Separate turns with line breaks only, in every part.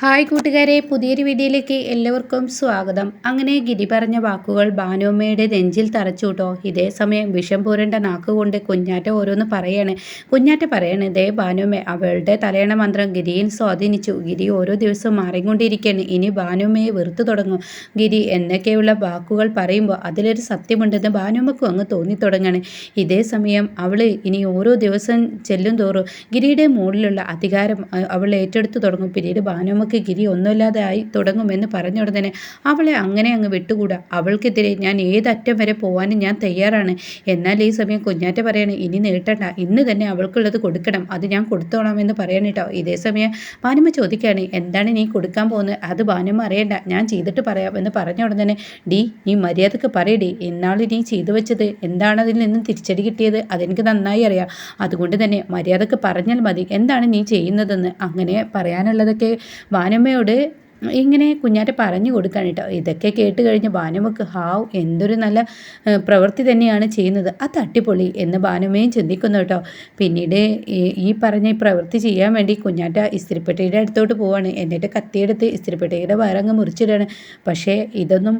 Hi കൂട്ടുകാരെ പുതിയൊരു വീഡിയോയിലേക്ക് എല്ലാവർക്കും സ്വാഗതം. അങ്ങനെ ഗിരി പറഞ്ഞ വാക്കുകൾ ഭാനുമ്മയുടെ നെഞ്ചിൽ തറച്ചു തറച്ചുട്ടോ ഇതേ സമയം വിഷം പൂരേണ്ട നാക്കുകൊണ്ട് കുഞ്ഞാറ്റ ഓരോന്ന് പറയാണ്. കുഞ്ഞാറ്റ പറയാണ് ഇതേ ഭാനുമ്മ അവളുടെ തലയണ മന്ത്രം ഗിരിയിൽ സ്വാധീനിച്ചു. ഗിരി ഓരോ ദിവസവും മാറിക്കൊണ്ടിരിക്കുകയാണ്. ഇനി ഭാനുമ്മയെ വെറുത്തു തുടങ്ങും. ഗിരി എന്നൊക്കെയുള്ള വാക്കുകൾ പറയുമ്പോൾ അതിലൊരു സത്യമുണ്ടെന്ന് ഭാനുമ്മക്കും അങ്ങ് തോന്നിത്തുടങ്ങാണ്. ഇതേ സമയം അവൾ ഇനി ഓരോ ദിവസം ചെല്ലും തോറും ഗിരിയുടെ മുകളിലുള്ള അധികാരം അവൾ ഏറ്റെടുത്തു തുടങ്ങും. പിന്നീട് ഭാനുമ്മ നമുക്ക് ഗിരി ഒന്നുമില്ലാതെ ആയി തുടങ്ങുമെന്ന് പറഞ്ഞ ഉടനെ അവളെ അങ്ങനെ അങ്ങ് വിട്ടുകൂടാ. അവൾക്കെതിരെ ഞാൻ ഏതറ്റം വരെ പോകാനും ഞാൻ തയ്യാറാണ്. എന്നാൽ ഈ സമയം കുഞ്ഞാറ്റ പറയണേ ഇനി നീട്ടണ്ട. ഇന്ന് തന്നെ അവൾക്കുള്ളത് കൊടുക്കണം. അത് ഞാൻ കൊടുത്തോളാം എന്ന് പറയണേട്ടോ ഇതേ സമയം ഭാനുമ്മ ചോദിക്കുകയാണ് എന്താണ് നീ കൊടുക്കാൻ പോകുന്നത്? അത് ഭാനുമ്മ അറിയണ്ട. ഞാൻ ചെയ്തിട്ട് പറയാം. എന്ന് പറഞ്ഞ ഉടനെ ഡി നീ മര്യാദയ്ക്ക് പറയടി എന്നാൾ നീ ചെയ്തു വെച്ചത്? എന്താണ് അതിൽ നിന്നും തിരിച്ചടി കിട്ടിയത്? അതെനിക്ക് നന്നായി അറിയാം. അതുകൊണ്ട് തന്നെ മര്യാദയ്ക്ക് പറഞ്ഞാൽ മതി. എന്താണ് നീ ചെയ്യുന്നതെന്ന്? അങ്ങനെ പറയാനുള്ളതൊക്കെ വാനമ്മയോട് ഇങ്ങനെ കുഞ്ഞാറ്റ പറഞ്ഞു കൊടുക്കാൻ കേട്ടോ. ഇതൊക്കെ കേട്ട് കഴിഞ്ഞ് ഭാനുമക്ക് ഹാവ് എന്തൊരു നല്ല പ്രവൃത്തി തന്നെയാണ് ചെയ്യുന്നത്. ആ തട്ടിപ്പൊളി എന്ന് ഭാനുമയും ചിന്തിക്കുന്നു കേട്ടോ. പിന്നീട് ഈ പറഞ്ഞ പ്രവൃത്തി ചെയ്യാൻ വേണ്ടി കുഞ്ഞാറ്റ ഇസ്തിരിപ്പെട്ടിയുടെ അടുത്തോട്ട് പോവാണ്. എന്നിട്ട് കത്തിയെടുത്ത് ഇസ്തിരിപ്പെട്ടിയുടെ വയറങ്ങ് മുറിച്ചിടാണ്. പക്ഷേ ഇതൊന്നും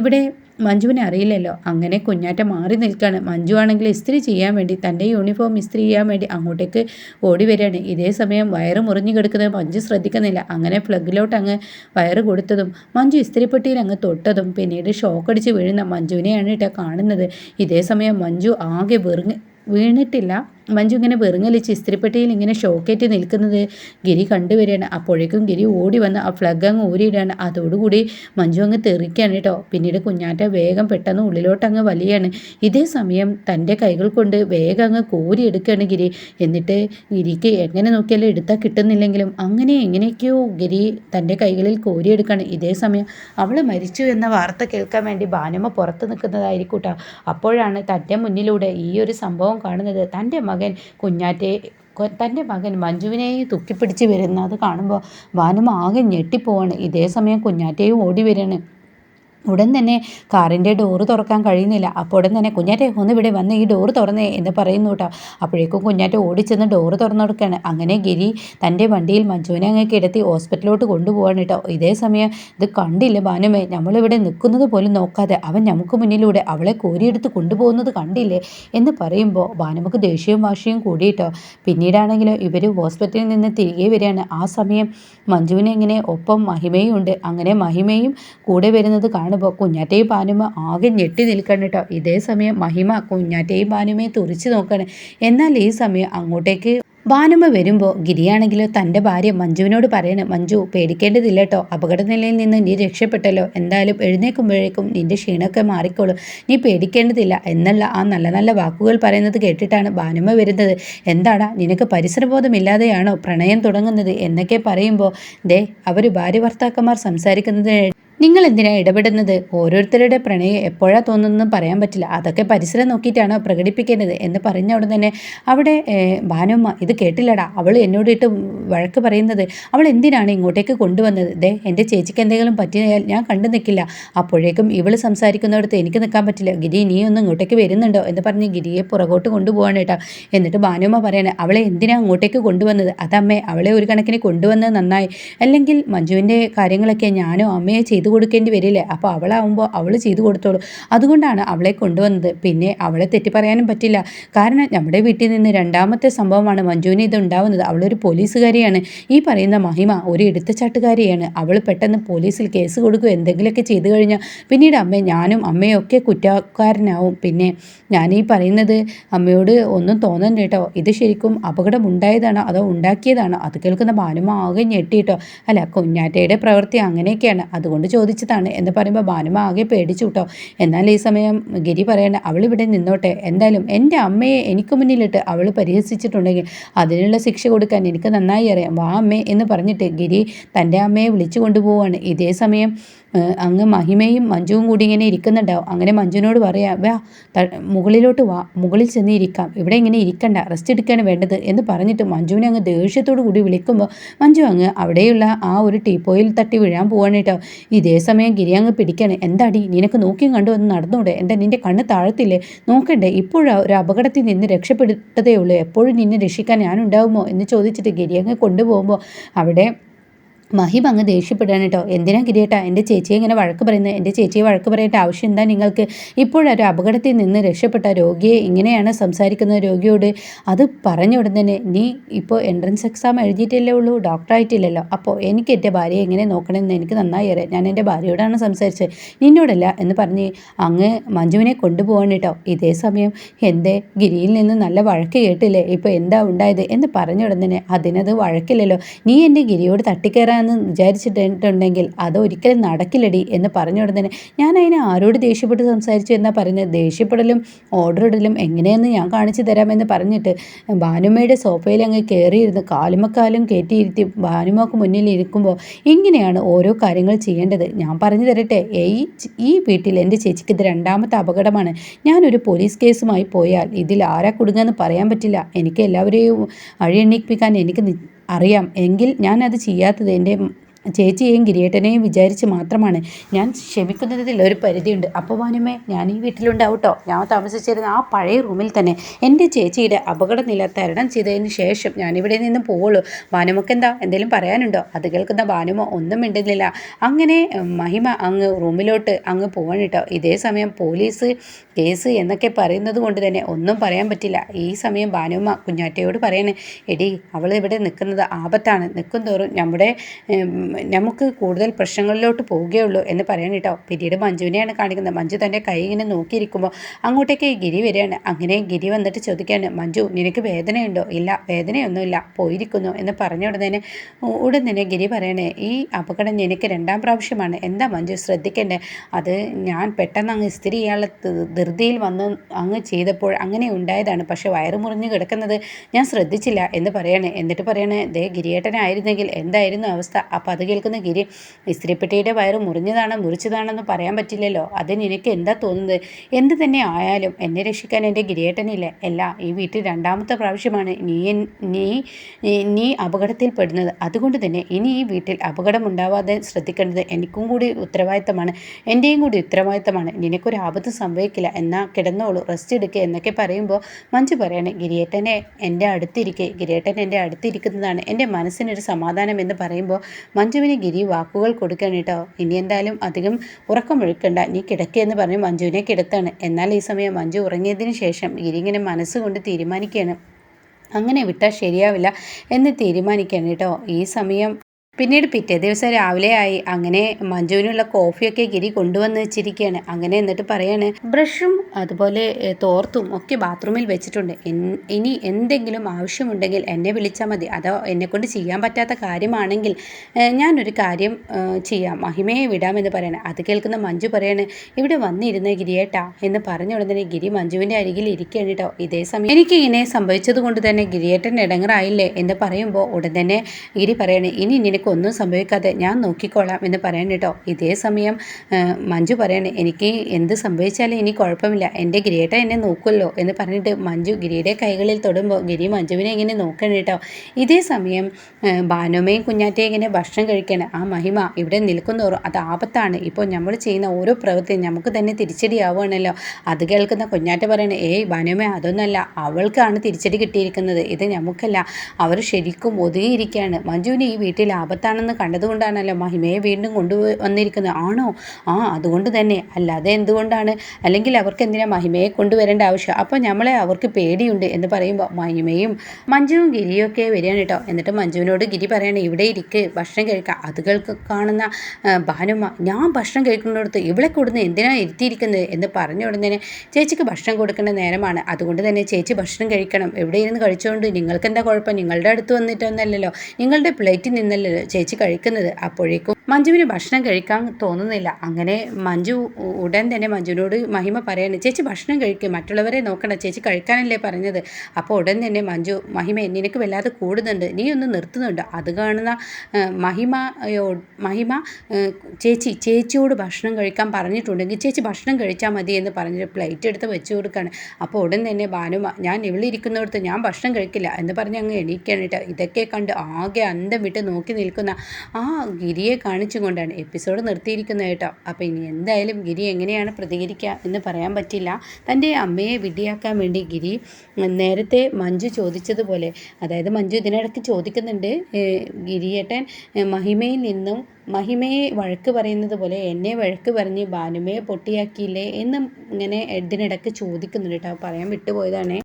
ഇവിടെ മഞ്ജുവിനെ അറിയില്ലല്ലോ. അങ്ങനെ കുഞ്ഞാറ്റ മാറി നിൽക്കുകയാണ് മഞ്ജു ആണെങ്കിൽ ഇസ്ത്രി ചെയ്യാൻ വേണ്ടി തന്റെ യൂണിഫോം ഇസ്ത്രി ചെയ്യാൻ വേണ്ടി അങ്ങോട്ടേക്ക് ഓടി വരികയാണ്. ഇതേ സമയം വയറ് മുറിഞ്ഞു കിടക്കുന്നത് മഞ്ജു ശ്രദ്ധിക്കുന്നില്ല. അങ്ങനെ പ്ലഗിലോട്ട് അങ്ങ് വയറ് കൊടുത്തതും മഞ്ജു ഇസ്തിരിപ്പെട്ടിയിൽ അങ്ങ് തൊട്ടതും പിന്നീട് ഷോക്കടിച്ച് വീഴുന്ന മഞ്ജുവിനെയാണ് കേട്ടോ കാണുന്നത്. ഇതേ സമയം മഞ്ജു ആകെ വെറുങ്ങി വീണിട്ടില്ല. മഞ്ജു ഇങ്ങനെ വെറുങ്ങലിച്ച് ഇസ്ത്രിപ്പെട്ടിയിൽ ഇങ്ങനെ ഷോക്കേറ്റ് നിൽക്കുന്നത് ഗിരി കണ്ടുവരികയാണ്. അപ്പോഴേക്കും ഗിരി ഓടി വന്ന് ആ ഫ്ലഗ് അങ്ങ് ഊരിയിടാണ് അതോടുകൂടി മഞ്ജു അങ്ങ് തെറിക്കുകയാണ് കേട്ടോ. പിന്നീട് കുഞ്ഞാറ്റ വേഗം പെട്ടെന്ന് ഉള്ളിലോട്ട് അങ്ങ് വലിയാണ്. ഇതേ സമയം തന്റെ കൈകൾ കൊണ്ട് വേഗം അങ്ങ് കോരിയെടുക്കുകയാണ് ഗിരി. എന്നിട്ട് ഗിരിക്ക് എങ്ങനെ നോക്കിയാലും എടുത്താൽ കിട്ടുന്നില്ലെങ്കിലും അങ്ങനെ എങ്ങനെയൊക്കെയോ ഗിരി തന്റെ കൈകളിൽ കോരിയെടുക്കുകയാണ്. ഇതേ സമയം അവൾ മരിച്ചു എന്ന വാർത്ത കേൾക്കാൻ വേണ്ടി ഭാനുമ പുറത്ത് നിൽക്കുന്നതായിരിക്കും കേട്ടോ. അപ്പോഴാണ് തന്റെ മുന്നിലൂടെ ഈ ഒരു സംഭവം കാണുന്നത്. തന്റെ മകൻ കുഞ്ഞാറ്റെ തന്റെ മകൻ മഞ്ജുവിനെ തുക്കിപ്പിടിച്ച് വരുന്നത് കാണുമ്പോൾ ഭാനുമ ആകെ ഞെട്ടിപ്പോവാണ്. ഇതേ സമയം കുഞ്ഞാറ്റയും ഓടി വരികയാണ് ഉടൻ തന്നെ കാറിന്റെ ഡോറ് തുറക്കാൻ കഴിയുന്നില്ല. അപ്പോൾ ഉടൻ തന്നെ കുഞ്ഞാറ്റെ ഒന്ന് ഇവിടെ വന്ന് ഈ ഡോറ് തുറന്നേ എന്ന് പറയുന്നു കേട്ടോ. അപ്പോഴേക്കും കുഞ്ഞാറ്റ ഓടിച്ചെന്ന് ഡോറ് തുറന്നു കൊടുക്കുകയാണ് അങ്ങനെ ഗിരി തന്റെ വണ്ടിയിൽ മഞ്ജുവിനെ അങ്ങ് കിടത്തി ഹോസ്പിറ്റലിലോട്ട് കൊണ്ടുപോകാണ് കേട്ടോ. ഇതേ സമയം ഇത് കണ്ടില്ല ഭാനുമേ നമ്മളിവിടെ നിൽക്കുന്നത് പോലും നോക്കാതെ അവൻ നമുക്ക് മുന്നിലൂടെ അവളെ കോരിയെടുത്ത് കൊണ്ടുപോകുന്നത് കണ്ടില്ലേ എന്ന് പറയുമ്പോൾ ഭാനുമക്ക് ദേഷ്യവും വാശിയും കൂടിയിട്ടോ പിന്നീടാണെങ്കിലും ഇവർ ഹോസ്പിറ്റലിൽ നിന്ന് തിരികെ വരികയാണ്. ആ സമയം മഞ്ജുവിനെ ഇങ്ങനെ ഒപ്പം മഹിമയും ഉണ്ട് അങ്ങനെ മഹിമയും കൂടെ വരുന്നത് കാണും കാണുമ്പോൾ കുഞ്ഞാറ്റയും പാനുമ ആകെ ഞെട്ടി നിൽക്കണം കേട്ടോ ഇതേ സമയം മഹിമ കുഞ്ഞാറ്റയും പാനുമയെ തുറിച്ചു നോക്കണം. എന്നാൽ ഈ സമയം അങ്ങോട്ടേക്ക് ഭാനുമ വരുമ്പോൾ ഗിരിയാണെങ്കിലോ തന്റെ ഭാര്യ മഞ്ജുവിനോട് പറയണം മഞ്ജു പേടിക്കേണ്ടതില്ല കേട്ടോ അപകടനിലയിൽ നിന്ന് നീ രക്ഷപ്പെട്ടല്ലോ. എന്തായാലും എഴുന്നേക്കുമ്പോഴേക്കും നിന്റെ ക്ഷീണമൊക്കെ മാറിക്കോളും. നീ പേടിക്കേണ്ടതില്ല. എന്നുള്ള ആ നല്ല നല്ല വാക്കുകൾ പറയുന്നത് കേട്ടിട്ടാണ് ഭാനുമ വരുന്നത്. എന്താടാ നിനക്ക് പരിസരബോധമില്ലാതെയാണോ പ്രണയം തുടങ്ങുന്നത്? എന്നൊക്കെ പറയുമ്പോൾ ദേ അവർ ഭാര്യ ഭർത്താക്കന്മാർ സംസാരിക്കുന്നത് നിങ്ങൾ എന്തിനാണ് ഇടപെടുന്നത്? ഓരോരുത്തരുടെ പ്രണയം എപ്പോഴാ തോന്നുന്നതെന്ന് പറയാൻ പറ്റില്ല. അതൊക്കെ പരിസരം നോക്കിയിട്ടാണ് പ്രകടിപ്പിക്കേണ്ടത് എന്ന് പറഞ്ഞ ഉടൻ തന്നെ അവിടെ ഭാനുമ്മ ഇത് കേട്ടില്ലടാ. അവൾ എന്നോട് ഇട്ട് വഴക്ക് പറയുന്നത് അവൾ എന്തിനാണ് ഇങ്ങോട്ടേക്ക് കൊണ്ടുവന്നത്? ദേ എന്റെ ചേച്ചിക്ക് എന്തെങ്കിലും പറ്റിയാൽ ഞാൻ കണ്ടു നിൽക്കില്ല. അപ്പോഴേക്കും ഇവൾ സംസാരിക്കുന്നിടത്ത് എനിക്ക് നിൽക്കാൻ പറ്റില്ല. ഗിരി നീ ഇങ്ങോട്ടേക്ക് വരുന്നുണ്ടോ? എന്ന് പറഞ്ഞ് ഗിരിയെ പുറകോട്ട് കൊണ്ടുപോകാൻ കേട്ടോ. എന്നിട്ട് ഭാനുമ്മ പറയണേ അവളെ എന്തിനാണ് അങ്ങോട്ടേക്ക് കൊണ്ടുവന്നത്? അതമ്മേ അവളെ ഒരു കണക്കിന് കൊണ്ടുവന്നത് നന്നായി. അല്ലെങ്കിൽ മഞ്ജുവിന്റെ കാര്യങ്ങളൊക്കെ ഞാനും അമ്മയോ ചെയ്തു കൊടുക്കേണ്ടി വരില്ലേ? അപ്പോൾ അവളാവുമ്പോൾ അവൾ ചെയ്തു കൊടുത്തോളൂ. അതുകൊണ്ടാണ് അവളെ കൊണ്ടുവന്നത്. പിന്നെ അവളെ തെറ്റി പറയാനും പറ്റില്ല. കാരണം നമ്മുടെ വീട്ടിൽ നിന്ന് രണ്ടാമത്തെ സംഭവമാണ് മഞ്ജുവിന് ഇത് ഉണ്ടാവുന്നത് അവളൊരു പോലീസുകാരിയാണ്. ഈ പറയുന്ന മഹിമ ഒരു എടുത്തച്ചാട്ടുകാരിയാണ്. അവൾ പെട്ടെന്ന് പോലീസിൽ കേസ് കൊടുക്കുക എന്തെങ്കിലുമൊക്കെ ചെയ്തു കഴിഞ്ഞാൽ പിന്നീട് അമ്മ ഞാനും അമ്മയും ഒക്കെ കുറ്റക്കാരനാവും. പിന്നെ ഈ പറയുന്നത് അമ്മയോട് ഒന്നും തോന്നണ്ട കേട്ടോ. ഇത് ശരിക്കും അപകടം ഉണ്ടായതാണോ അതോ ഉണ്ടാക്കിയതാണോ? അത് കേൾക്കുന്ന ഭാനുമ ആകെ ഞെട്ടിട്ടോ അല്ല കുഞ്ഞാറ്റയുടെ പ്രവൃത്തി അങ്ങനെയൊക്കെയാണ്. അതുകൊണ്ട് ചോദിച്ചതാണ്. എന്ന് പറയുമ്പോൾ ഭാനുമ ആകെ പേടിച്ചു കേട്ടോ എന്നാൽ ഈ സമയം ഗിരി പറയണ അവളിവിടെ നിന്നോട്ടെ. എന്തായാലും എന്റെ അമ്മയെ എനിക്ക് മുന്നിലിട്ട് അവൾ പരിഹസിച്ചിട്ടുണ്ടെങ്കിൽ അതിനുള്ള ശിക്ഷ കൊടുക്കാൻ എനിക്ക് നന്നായി അറിയാം. വാ അമ്മേ എന്ന് പറഞ്ഞിട്ട് ഗിരി തന്റെ അമ്മയെ വിളിച്ചു കൊണ്ടുപോവാണ്. ഇതേ സമയം അങ്ങ് മഹിമയും മഞ്ജുവും കൂടി ഇങ്ങനെ ഇരിക്കുന്നുണ്ടാവും. അങ്ങനെ മഞ്ജുവിനോട് പറയാം വാ മുകളിലോട്ട് വാ മുകളിൽ ചെന്ന് ഇരിക്കാം. ഇവിടെ ഇങ്ങനെ ഇരിക്കണ്ട റെസ്റ്റ് എടുക്കുകയാണ് വേണ്ടത് എന്ന് പറഞ്ഞിട്ട് മഞ്ജുവിനെ അങ്ങ് ദേഷ്യത്തോടു കൂടി വിളിക്കുമ്പോൾ മഞ്ജു അങ്ങ് അവിടെയുള്ള ആ ഒരു ടീപ്പോയിൽ തട്ടി വീഴാൻ പോവാണ് കേട്ടോ. ഇതേ സമയം ഗിരി അങ്ങ് പിടിക്കണേ. എന്താടി നിനക്ക് നോക്കിയും കണ്ടു വന്ന് നടന്നൂടെ? എന്താ നിന്റെ കണ്ണ് താഴത്തില്ലേ? നോക്കണ്ടേ ഇപ്പോഴാ ഒരു അപകടത്തിൽ നിന്ന് രക്ഷപ്പെടുത്തതേ ഉള്ളൂ. എപ്പോഴും നിന്നെ രക്ഷിക്കാൻ ഞാനുണ്ടാവുമോ? എന്ന് ചോദിച്ചിട്ട് ഗിരി അങ്ങ് കൊണ്ടുപോകുമ്പോൾ അവിടെ മഹിം അങ്ങ് ദേഷ്യപ്പെടുകയാണ് കേട്ടോ. എന്തിനാ കിരിയേട്ടാ എന്റെ ചേച്ചിയെ ഇങ്ങനെ വഴക്ക് പറയുന്നത് എന്റെ ചേച്ചിയെ വഴക്ക് പറയേണ്ട ആവശ്യം എന്താ നിങ്ങൾക്ക്? ഇപ്പോഴൊരു അപകടത്തിൽ നിന്ന് രക്ഷപ്പെട്ട രോഗിയെ ഇങ്ങനെയാണ് സംസാരിക്കുന്ന രോഗിയോട് അത് പറഞ്ഞ ഉടൻ തന്നെ നീ ഇപ്പോൾ എൻട്രൻസ് എക്സാം എഴുതിയിട്ടില്ലേ ഉള്ളൂ? ഡോക്ടറായിട്ടില്ലല്ലോ അപ്പോൾ എനിക്ക് എന്റെ ഭാര്യയെ എങ്ങനെ നോക്കണമെന്ന് എനിക്ക് നന്നായി അറിയാം. ഞാൻ എന്റെ ഭാര്യയോടാണ് സംസാരിച്ചത്. നിന്നോടല്ല എന്ന് പറഞ്ഞ് അങ്ങ് മഞ്ജുവിനെ കൊണ്ടുപോകണം കേട്ടോ. ഇതേ സമയം എന്റെ ഗിരിയിൽ നിന്ന് നല്ല വഴക്ക് കേട്ടില്ലേ? ഇപ്പോൾ എന്താ ഉണ്ടായത്? എന്ന് പറഞ്ഞ ഉടൻ തന്നെ അതിനത് വഴക്കില്ലല്ലോ. നീ എന്റെ ഗിരിയോട് തട്ടിക്കയറാൻ എന്ന് വിചാരിച്ചിട്ടുണ്ടെങ്കിൽ അത് ഒരിക്കലും നടക്കില്ലടി എന്ന് പറഞ്ഞ ഉടനെ ഞാൻ അതിനെ ആരോട് ദേഷ്യപ്പെട്ട് സംസാരിച്ചു എന്നാൽ പറഞ്ഞ് ദേഷ്യപ്പെടലും ഓർഡർ ഇടലും എങ്ങനെയെന്ന് ഞാൻ കാണിച്ചു തരാമെന്ന് പറഞ്ഞിട്ട് ഭാനുമ്മയുടെ സോഫയിൽ അങ്ങ് കയറിയിരുന്ന് കാലുമക്കാലും കയറ്റിയിരുത്തി ഭാനുമക്ക് മുന്നിൽ ഇരിക്കുമ്പോൾ ഇങ്ങനെയാണ് ഓരോ കാര്യങ്ങൾ ചെയ്യേണ്ടത്. ഞാൻ പറഞ്ഞു തരട്ടെ ഈ ഈ വീട്ടിൽ എന്റെ ചേച്ചിക്ക് ഇത് രണ്ടാമത്തെ അപകടമാണ്. ഞാനൊരു പോലീസ് കേസുമായി പോയാൽ ഇതിൽ ആരാ കുടുങ്ങുകയെന്ന് പറയാൻ പറ്റില്ല. എനിക്ക് എല്ലാവരെയും അഴിയെണ്ണിപ്പിക്കാൻ എനിക്ക് അറിയാം. എങ്കിൽ ഞാനത് ചെയ്യാത്തത് എന്റെ ചേച്ചിയെയും ഗിരിയേട്ടനെയും വിചാരിച്ച് മാത്രമാണ്. ഞാൻ ക്ഷമിക്കുന്നതിൽ ഒരു പരിധിയുണ്ട്. അപ്പോൾ വാനുമേ ഞാൻ ഈ വീട്ടിലുണ്ടാവും കേട്ടോ ഞാൻ താമസിച്ചിരുന്ന ആ പഴയ റൂമിൽ തന്നെ എന്റെ ചേച്ചിയുടെ അപകടനില തരണം ചെയ്തതിന് ശേഷം ഞാനിവിടെ നിന്ന് പോവുള്ളൂ. ഭാനുമൊക്കെ എന്താ എന്തെങ്കിലും പറയാനുണ്ടോ? അത് കേൾക്കുന്ന ഭാനുമ ഒന്നും മിണ്ടുന്നില്ല. അങ്ങനെ മഹിമ അങ്ങ് റൂമിലോട്ട് അങ്ങ് പോവാണ് കേട്ടോ. ഇതേ സമയം പോലീസ് കേസ് എന്നൊക്കെ പറയുന്നത് കൊണ്ട് തന്നെ ഒന്നും പറയാൻ പറ്റില്ല. ഈ സമയം ഭാനുമ്മ കുഞ്ഞാറ്റയോട് പറയണേ എടി അവൾ ഇവിടെ നിൽക്കുന്നത് ആപത്താണ്. നിൽക്കും തോറും നമ്മുടെ നമുക്ക് കൂടുതൽ പ്രശ്നങ്ങളിലോട്ട് പോവുകയുള്ളൂ എന്ന് പറയണം കേട്ടോ. പിന്നീട് മഞ്ജുവിനെയാണ് കാണിക്കുന്നത്. മഞ്ജു തന്റെ കൈ ഇങ്ങനെ നോക്കിയിരിക്കുമ്പോൾ അങ്ങോട്ടേക്ക് ഗിരി വരികയാണ്. അങ്ങനെ ഗിരി വന്നിട്ട് ചോദിക്കുകയാണ് മഞ്ജു നിനക്ക് വേദനയുണ്ടോ? ഇല്ല വേദനയൊന്നുമില്ല. പോയിരിക്കുന്നു. എന്ന് പറഞ്ഞ ഉടനെ ഉടൻ തന്നെ ഗിരി പറയണേ ഈ അപകടം എനിക്ക് രണ്ടാം പ്രാവശ്യമാണ്. എന്താ മഞ്ജു ശ്രദ്ധിക്കേണ്ടേ? അത് ഞാൻ പെട്ടെന്ന് അങ്ങ് ഇസ്തിരി ചെയ്യാനുള്ള ധൃതിയിൽ വന്ന് അങ്ങ് ചെയ്തപ്പോൾ അങ്ങനെ ഉണ്ടായതാണ്. പക്ഷേ വയറ് മുറിഞ്ഞ് കിടക്കുന്നത് ഞാൻ ശ്രദ്ധിച്ചില്ല എന്ന് പറയണേ. എന്നിട്ട് പറയണേ ദേ ഗിരിയേട്ടനായിരുന്നെങ്കിൽ എന്തായിരുന്നു അവസ്ഥ? അപ്പം അത് കേൾക്കുന്ന ഗിരി ഇസ്ത്രീപ്പെട്ടിയുടെ വയറ് മുറിഞ്ഞതാണ് മുറിച്ചതാണെന്ന് പറയാൻ പറ്റില്ലല്ലോ. അത് നിനക്ക് എന്താ തോന്നുന്നത്? എന്ത് തന്നെ ആയാലും എന്നെ രക്ഷിക്കാൻ എന്റെ ഗിരിയേട്ടനില്ല. അല്ല ഈ വീട്ടിൽ രണ്ടാമത്തെ പ്രാവശ്യമാണ് നീ നീ നീ അപകടത്തിൽപ്പെടുന്നത്. അതുകൊണ്ട് തന്നെ ഇനി ഈ വീട്ടിൽ അപകടമുണ്ടാവാതെ ശ്രദ്ധിക്കേണ്ടത് എനിക്കും കൂടി ഉത്തരവാദിത്തമാണ്. എന്റെയും കൂടി ഉത്തരവാദിത്തമാണ്. നിനക്കൊരു ആപത്ത് സംഭവിക്കില്ല. എന്നാൽ കിടന്നോളൂ റെസ്റ്റ് എടുക്കുക എന്നൊക്കെ പറയുമ്പോൾ മഞ്ജു പറയണേ ഗിരിയേട്ടനെ എന്റെ അടുത്തിരിക്കെ ഗിരിയേട്ടൻ എന്റെ അടുത്തിരിക്കുന്നതാണ്. എന്റെ മനസ്സിനൊരു സമാധാനം എന്ന് പറയുമ്പോൾ മഞ്ജുവിന് ഗിരി വാക്കുകൾ കൊടുക്കണം കേട്ടോ. ഇനി എന്തായാലും അധികം ഉറക്കമൊഴുക്കണ്ട നീ കിടക്കുകയെന്ന് പറഞ്ഞ് മഞ്ജുവിനെ കിടത്താണ്. എന്നാൽ ഈ സമയം മഞ്ജു ഉറങ്ങിയതിന് ശേഷം ഗിരി ഇങ്ങനെ മനസ്സുകൊണ്ട് തീരുമാനിക്കുകയാണ്. അങ്ങനെ വിട്ടാൽ ശരിയാവില്ല എന്ന് തീരുമാനിക്കുകയാണ് കേട്ടോ. ഈ സമയം പിന്നീട് പിറ്റേ ദിവസം രാവിലെ ആയി. അങ്ങനെ മഞ്ജുവിനുള്ള കോഫിയൊക്കെ ഗിരി കൊണ്ടുവന്ന് വെച്ചിരിക്കുകയാണ് അങ്ങനെ എന്നിട്ട് പറയാണ് ബ്രഷും അതുപോലെ തോർത്തും ഒക്കെ ബാത്റൂമിൽ വെച്ചിട്ടുണ്ട്. ഇനി എന്തെങ്കിലും ആവശ്യമുണ്ടെങ്കിൽ എന്നെ വിളിച്ചാൽ മതി. അതോ എന്നെക്കൊണ്ട് ചെയ്യാൻ പറ്റാത്ത കാര്യമാണെങ്കിൽ ഞാനൊരു കാര്യം ചെയ്യാം. മഹിമയെ വിടാമെന്ന് പറയണേ. അത് കേൾക്കുന്ന മഞ്ജു പറയാണ് ഇവിടെ വന്നിരുന്ന ഗിരിയേട്ടാ എന്ന് പറഞ്ഞ ഉടനെ ഗിരി മഞ്ജുവിന്റെ അരികിൽ ഇരിക്കുകയാണ് കേട്ടോ. ഇതേ സമയം എനിക്ക് ഇങ്ങനെ സംഭവിച്ചത് കൊണ്ട് തന്നെ ഗിരിയേട്ടൻ ഇടങ്ങറായില്ലേ? എന്ന് പറയുമ്പോൾ ഉടൻ തന്നെ ഗിരി പറയണേ ഇനി നിനക്ക് ഒന്നും സംഭവിക്കാതെ ഞാൻ നോക്കിക്കോളാം എന്ന് പറയണം കേട്ടോ. ഇതേ സമയം മഞ്ജു പറയണേ എനിക്ക് എന്ത് സംഭവിച്ചാലും ഇനി കുഴപ്പമില്ല. എന്റെ ഗിരിയേട്ട എന്നെ നോക്കുമല്ലോ എന്ന് പറഞ്ഞിട്ട് മഞ്ജു ഗിരിയുടെ കൈകളിൽ തൊടുമ്പോൾ ഗിരി മഞ്ജുവിനെ ഇങ്ങനെ നോക്കണം കേട്ടോ. ഇതേ സമയം ബാനോമയും കുഞ്ഞാറ്റയും ഇങ്ങനെ ഭക്ഷണം കഴിക്കണം ആ മഹിമ ഇവിടെ നിൽക്കുന്നോറും അത് ആപത്താണ്. ഇപ്പോൾ നമ്മൾ ചെയ്യുന്ന ഓരോ പ്രവൃത്തിയും നമുക്ക് തന്നെ തിരിച്ചടിയാവുകയാണല്ലോ. അത് കേൾക്കുന്ന കുഞ്ഞാറ്റ പറയണേ ഏയ് ബാനോമ അതൊന്നല്ല അവൾക്കാണ് തിരിച്ചടി കിട്ടിയിരിക്കുന്നത്. ഇത് നമുക്കല്ല. അവർ ശരിക്കും ഒതുങ്ങിയിരിക്കുകയാണ്. മഞ്ജുവിന് ഈ വീട്ടിൽ ആപത്ത് ആപത്താണെന്ന് കണ്ടതുകൊണ്ടാണല്ലോ മഹിമയെ വീണ്ടും കൊണ്ടുവന്നിരിക്കുന്നത്. ആണോ? ആ അതുകൊണ്ട് തന്നെ. അല്ലാതെ എന്തുകൊണ്ടാണ്? അല്ലെങ്കിൽ അവർക്ക് എന്തിനാ മഹിമയെ കൊണ്ടുവരേണ്ട ആവശ്യം? അപ്പോൾ നമ്മളെ അവർക്ക് പേടിയുണ്ട് എന്ന് പറയുമ്പോൾ മഹിമയും മഞ്ജുവും ഗിരിയും ഒക്കെ വരികയാണ് കേട്ടോ. എന്നിട്ട് മഞ്ജുവിനോട് ഗിരി പറയാണ് ഇവിടെ ഇരിക്ക് ഭക്ഷണം കഴിക്കുക അതുകൾക്ക് കാണുന്ന ഭാനുമ്മ. ഞാൻ ഭക്ഷണം കഴിക്കുന്നിടത്ത് ഇവിടെ കൊടുന്ന് എന്തിനാണ് ഇരുത്തിയിരിക്കുന്നത്? എന്ന് പറഞ്ഞ ഉടനെ ചേച്ചിക്ക് ഭക്ഷണം കൊടുക്കേണ്ട നേരമാണ്. അതുകൊണ്ട് തന്നെ ചേച്ചി ഭക്ഷണം കഴിക്കണം. എവിടെ ഇരുന്ന് കഴിച്ചുകൊണ്ട് നിങ്ങൾക്ക് എന്താ കുഴപ്പം? നിങ്ങളുടെ അടുത്ത് വന്നിട്ടൊന്നല്ലല്ലോ. നിങ്ങളുടെ പ്ലേറ്റിൽ നിന്നല്ലല്ലോ. ചേച്ചി കഴിക്കുന്നത് അപ്പോഴേക്കും മഞ്ജുവിന് ഭക്ഷണം കഴിക്കാൻ തോന്നുന്നില്ല. അങ്ങനെ മഞ്ജു ഉടൻ തന്നെ മഞ്ജുവിനോട് മഹിമ പറയാണ് ചേച്ചി ഭക്ഷണം കഴിക്കും മറ്റുള്ളവരെ നോക്കണം ചേച്ചി കഴിക്കാനല്ലേ പറഞ്ഞത്. അപ്പോൾ ഉടൻ തന്നെ മഞ്ജു മഹിമ നിനക്ക് വല്ലാതെ കൂടുന്നുണ്ട് നീ ഒന്ന് നിർത്തുന്നുണ്ട്. അത് കാണുന്ന മഹിമയോ മഹിമ ചേച്ചി ചേച്ചിയോട് ഭക്ഷണം കഴിക്കാൻ പറഞ്ഞിട്ടുണ്ടെങ്കിൽ ചേച്ചി ഭക്ഷണം കഴിച്ചാൽ മതി എന്ന് പറഞ്ഞിട്ട് പ്ലേറ്റ് എടുത്ത് വെച്ച് കൊടുക്കുകയാണ് അപ്പോൾ ഉടൻ തന്നെ ഭാനു ഞാൻ ഇവിടെ ഇരിക്കുന്നിടത്ത് ഞാൻ ഭക്ഷണം കഴിക്കില്ല എന്ന് പറഞ്ഞ് അങ്ങ് എണീക്കാനിട്ട് ഇതൊക്കെ കണ്ട് ആകെ അന്തം വിട്ട് നോക്കി നിൽക്കുന്ന ആ ഗിരിയെ കാണിച്ചുകൊണ്ടാണ് എപ്പിസോഡ് നിർത്തിയിരിക്കുന്നത് കേട്ടോ. അപ്പോൾ ഇനി എന്തായാലും ഗിരി എങ്ങനെയാണ് പ്രതികരിക്കുക എന്ന് പറയാൻ പറ്റില്ല. തന്റെ അമ്മയെ വിഡിയാക്കാൻ വേണ്ടി ഗിരി നേരത്തെ മഞ്ജു ചോദിച്ചതുപോലെ അതായത് മഞ്ജു ഇതിനിടയ്ക്ക് ചോദിക്കുന്നുണ്ട് ഗിരിയേട്ടൻ മഹിമയിൽ നിന്നും മഹിമയെ വഴക്ക് പറയുന്നത് പോലെ എന്നെ വഴക്ക് പറഞ്ഞ് ഭാനുമയെ പൊട്ടിയാക്കിയില്ലേ എന്ന് ഇങ്ങനെ ഇതിനിടയ്ക്ക് ചോദിക്കുന്നുണ്ട് കേട്ടോ. പറയാൻ വിട്ടുപോയതാണ്.